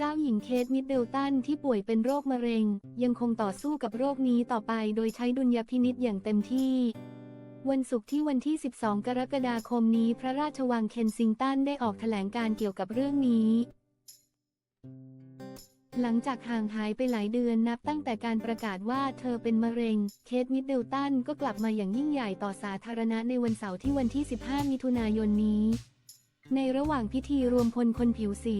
เจ้าหญิงเคทมิดเดลตันที่ป่วยเป็นโรคมะเร็ง ยังคงต่อสู้กับโรคนี้ต่อไปโดยใช้ดุลยพินิษอย่างเต็มที่ วันศุกร์ที่วันที่ 12 กรกฎาคมนี้พระราชวังเคนซิงตันได้ออกแถลงการเกี่ยวกับเรื่องนี้ หลังจากห่างหายไปหลายเดือนนับตั้งแต่การประกาศว่าเธอเป็นมะเร็ง เคทมิดเดลตันก็กลับมาอย่างยิ่งใหญ่ต่อสาธารณะในวันเสาร์ที่วันที่ 15 มิถุนายนนี้ ในระหว่างพิธีรวมพลคนผิวสี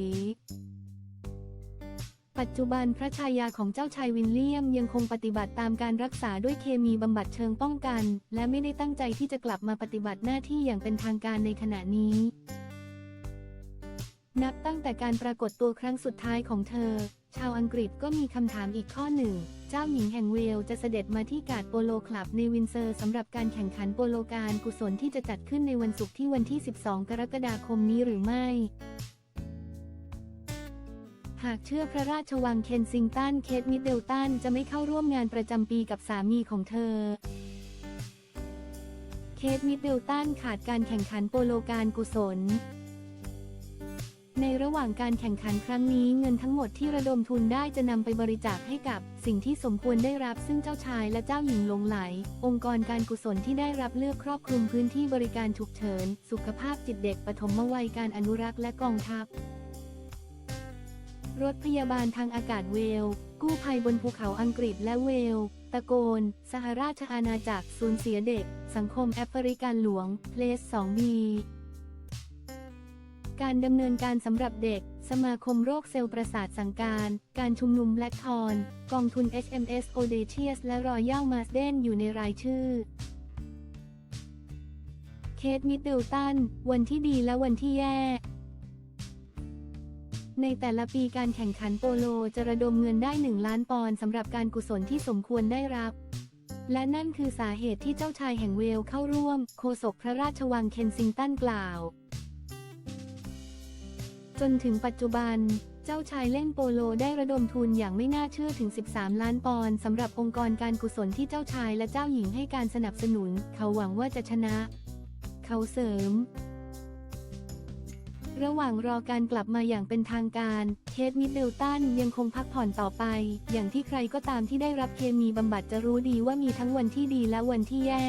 ปัจจุบันพระชายาของเจ้าชายวิลเลียมยังคงปฏิบัติตามการรักษาด้วยเคมีบำบัดเชิงป้องกัน และไม่ได้ตั้งใจที่จะกลับมาปฏิบัติหน้าที่อย่างเป็นทางการในขณะนี้ นับตั้งแต่การปรากฏตัวครั้งสุดท้ายของเธอ ชาวอังกฤษก็มีคำถามอีกข้อหนึ่ง เจ้าหญิงแห่งเวลจะเสด็จมาที่การ์ดโปโลคลับในวินเซอร์สำหรับการแข่งขันโปโลการกุศลที่จะจัดขึ้นในวันศุกร์ที่วันที่ 12 กรกฎาคมนี้หรือไม่ หากเชื่อพระราชวังเคนซิงตัน เคทมิดเดลตันจะไม่เข้าร่วมงานประจำปีกับสามีของเธอ เคทมิดเดลตันขาดการแข่งขันโปโลการกุศล ในระหว่างการแข่งขันครั้งนี้เงินทั้งหมดที่ระดมทุนได้จะนำไปบริจาคให้กับสิ่งที่สมควรได้รับซึ่งเจ้าชายและเจ้าหญิงหลงไหล องค์กรการกุศลที่ได้รับเลือกครอบคลุมพื้นที่บริการฉุกเฉิน สุขภาพจิตเด็กปฐมวัยการอนุรักษ์และกองทัพ รถพยาบาลทางอากาศเวล กู้ภัยบนภูเขาอังกฤษและเวล ตะโกน สหราชอาณาจักรสูญเสียเด็ก สังคมแอฟริกันหลวง เพลส 2B การดำเนินการสำหรับเด็ก สมาคมโรคเซลล์ประสาทสั่งการ การชุมนุมแบล็กทอน กองทุน HMS Audacious และ Royal Marsden อยู่ในรายชื่อ เคทมิดเดิลตัน วันที่ดีและวันที่แย่ ในแต่ละปีการแข่งขันโปโลจะระดมเงินได้ 1 ล้านปอนด์สำหรับการกุศลที่สมควรได้รับ และนั่นคือสาเหตุที่เจ้าชายแห่งเวลเข้าร่วม โฆษกพระราชวังเคนซิงตันกล่าว จนถึงปัจจุบัน เจ้าชายเล่นโปโลได้ระดมทุนอย่างไม่น่าเชื่อถึง 13 ล้านปอนด์สำหรับองค์กรการกุศลที่เจ้าชายและเจ้าหญิงให้การสนับสนุน เขาหวังว่าจะชนะ เขาเสริม ระหว่างรอการกลับมาอย่างเป็นทางการ เคทมิดเดลตันยังคงพักผ่อนต่อไป อย่างที่ใครก็ตามที่ได้รับเคมีบำบัดจะรู้ดีว่ามีทั้งวันที่ดีและวันที่แย่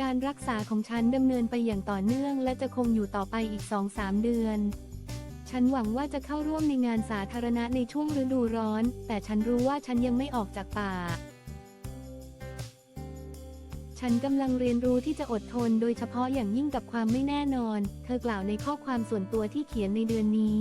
การรักษาของฉันดำเนินไปอย่างต่อเนื่อง และจะคงอยู่ต่อไปอีก 2-3 เดือน ฉันหวังว่าจะเข้าร่วมในงานสาธารณะในช่วงฤดูร้อน แต่ฉันรู้ว่าฉันยังไม่ออกจากป่า ฉันกำลังเรียนรู้ที่จะอดทนโดยเฉพาะอย่างยิ่งกับความไม่แน่นอน เธอกล่าวในข้อความส่วนตัวที่เขียนในเดือนนี้